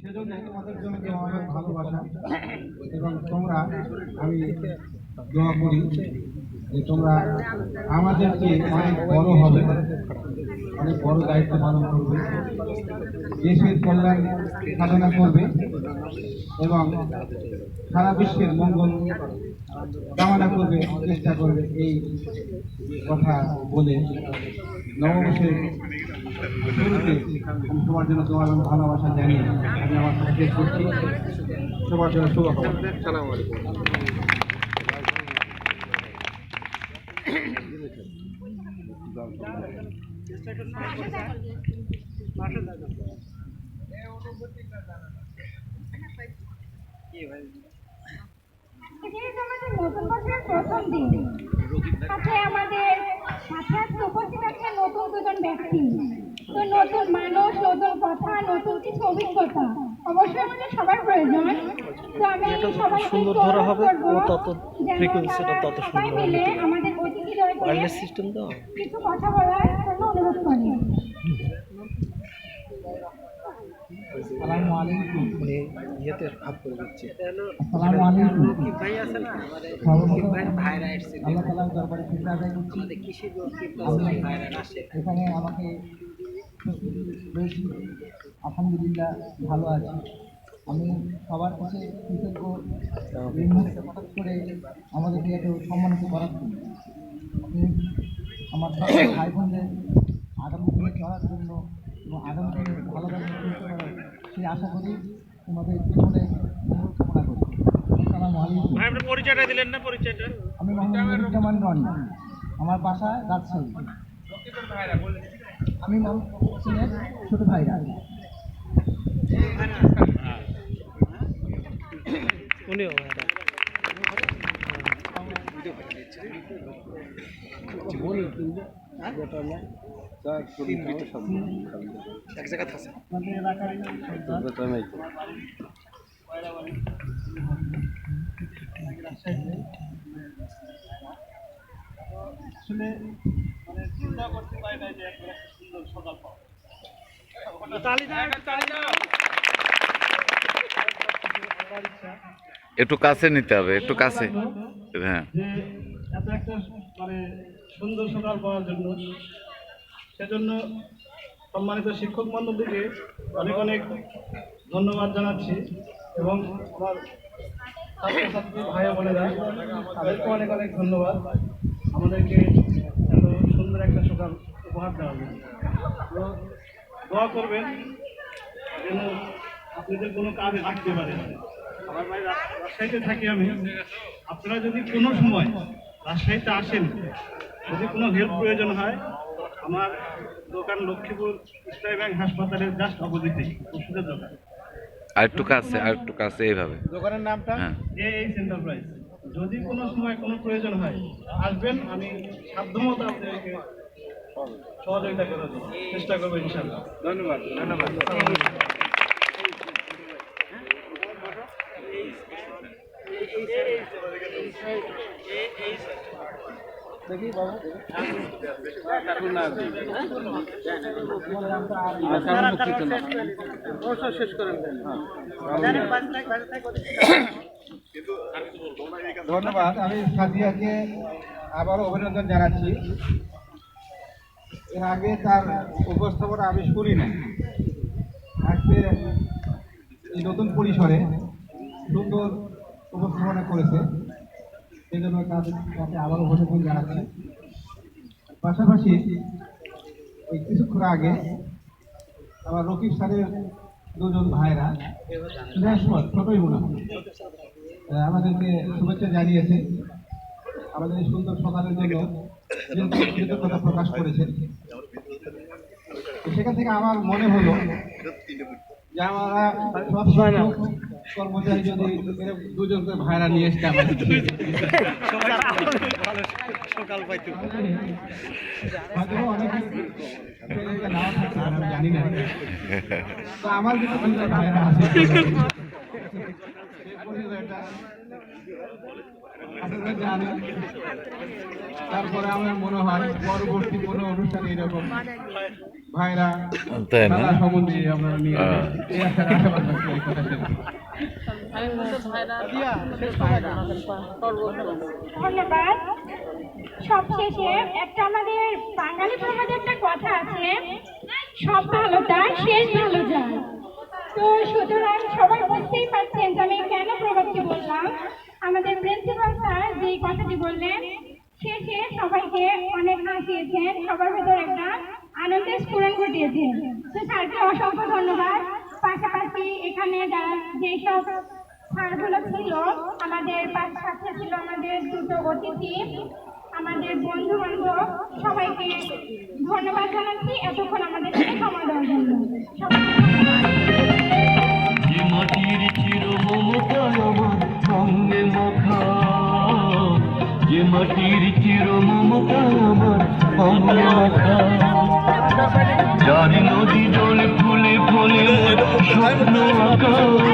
সেজন্য ভালোবাসা। এবং তোমরা, আমি দোয়া করি যে তোমরা আমাদেরকে অনেক বড় হবে, অনেক বড় দায়িত্ব পালন করবে, দেশের কল্যাণ সাধনা করবে, এবং সারা বিশ্বের মঙ্গল কামনা করবে, চেষ্টা করবে এই কথা বলে। নববর্ষের তোমার জন্য তোমার ভালোবাসা জানিয়ে আমি আমার শেষ করছি। সবার জন্য নতুন বছরের প্রথম দিন সাথে আমাদের সাথে নতুন দুজন ব্যক্তি। তো নতুন মানুষ নতুন কথা নতুন কিছু অভিজ্ঞতা। অবশ্যই আমাদের সবার প্রয়োজন। তো আমি সবাইকে সুন্দর ধরা হবে, ও তত যেন তত সুন্দর মিলে। আমাদের ওয়্যারলেস সিস্টেম তো। কিছু কথা বলার জন্য অনুরোধ করি। আসসালামু আলাইকুম। মানে ইয়েতে ভাগ করে দিচ্ছে। আসসালামু আলাইকুম। ভাই আছে না? সর্বপ্রথম ভাইরা আসছে আল্লাহ তাআলার দরবারে শুকরিয়া আদায় করছি। কিসের আমি ভাইরা আসে। এখানে আমাকে রয়েছি আলহামদুলিল্লাহ ভালো আছি। আমি সবার কাছে কৃতজ্ঞ। হঠাৎ করে আমাদেরকে এত সম্মানিত করার জন্য আমি আমার ভাই বোনদের আগামী দিনে চলার জন্য এবং আগামী দিনে ভালোভাবে সেই আশা করি তোমাদের জীবনে মঙ্গল কামনা করি আসসালামু পরিচয়টা দিলেন না পরিচয়টা। আমি মোহাম্মদ রনি। আমার বাসা রাজশাহী। আমি মোহাম্মদ হোসেনের ছোট ভাইরা উনিও ভাইরা এক জায়গায় আসলে মানে চিন্তা করতে পারি না যে একটা কাছে নিতে হবে, একটু কাছে। হ্যাঁ। এত একটা মানে সুন্দর সকাল পাওয়ার জন্য সেজন্য সম্মানিত শিক্ষক মণ্ডলীকে অনেক অনেক ধন্যবাদ জানাচ্ছি এবং আমার ছাত্রছাত্রী ভাই বোনেরা তাদেরকে অনেক অনেক ধন্যবাদ। আমাদেরকে এত সুন্দর একটা সকাল উপহার জন্য তো দোয়া করবেন যেন আপনাদের কোনো কাজে লাগতে পারে। আমার ভাই রাজশাহীতে থাকি আমি। আপনারা যদি কোনো সময় রাজশাহীতে আসেন যদি কোনো হেল্প প্রয়োজন হয় আমার দোকান লক্ষ্মীপুর ইসলামী ব্যাংক হাসপাতালের জাস্ট অপোজিটে ওষুধের দোকান। আর একটু কাছে আর একটু কাছে এইভাবে। দোকানের নামটা? হ্যাঁ। A H enterprise. যদি কোনো সময় কোনো প্রয়োজন হয় আসবেন আমি সাধ্যমতো আপনাদেরকে সহযোগিতা করার জন্য চেষ্টা করব ইনশাল্লাহ। ধন্যবাদ। ধন্যবাদ। দেখি বাবু শেষ করেন ধন্যবাদ। আমি সাদিয়াকে আবারও অভিনন্দন জানাচ্ছি। এর আগে তার উপস্থাপনা আমি শুনি না আজকে এই নতুন পরিসরে সুন্দর উপস্থাপনা করেছে। সেই জন্য তাকে আবারও অভিনন্দন জানাচ্ছি। পাশাপাশি এই কিছুক্ষণ আগে আমার রকিব স্যারের দুজন ভাইরা ছোটই মনে হয় আমাদেরকে শুভেচ্ছা জানিয়েছে। আমাদের এই সুন্দর সকালের জন্য কৃতজ্ঞতা প্রকাশ করেছেন। সেখান থেকে আমার মনে হলো যে আমরা সবসময় কর্মচারী যদি দুজন করে ভাইরা নিয়ে আমাদের সকাল পাইতো জানি না। তো আমার কিছু ভাইরা আছে। তারপরে আমার মনে হয় পরবর্তী কোনো অনুষ্ঠানে এরকম ভাইরা তাই না? সম্বন্ধে নিয়ে। ধন্যবাদ সবশেষে একটা আমাদের বাঙালি প্রবাদে একটা কথা আছে সব ভালো তার শেষ ভালো যায়। তো সুতরাং সবাই বুঝতেই পারছেন যে আমি কেন প্রবাদটি বললাম? আমাদের প্রিন্সিপাল স্যার যে কথাটি বললেন শেষে সবাইকে অনেক হাসিয়েছেন, সবার ভেতর একটা আনন্দের স্ফুরণ ঘটিয়েছেন। তো স্যারকে অসংখ্য ধন্যবাদ। পাশাপাশি এখানে যারা যেসব স্যারগুলো ছিল, আমাদের সাথে ছিল আমাদের দুটো অতিথি, আমাদের বন্ধু বান্ধব সবাইকে ধন্যবাদ জানাচ্ছি। এতক্ষণ আমাদের সাথে সময় দেওয়ার জন্য। যার নদী জল ফুলে ফুলে স্বপ্ন আঁকা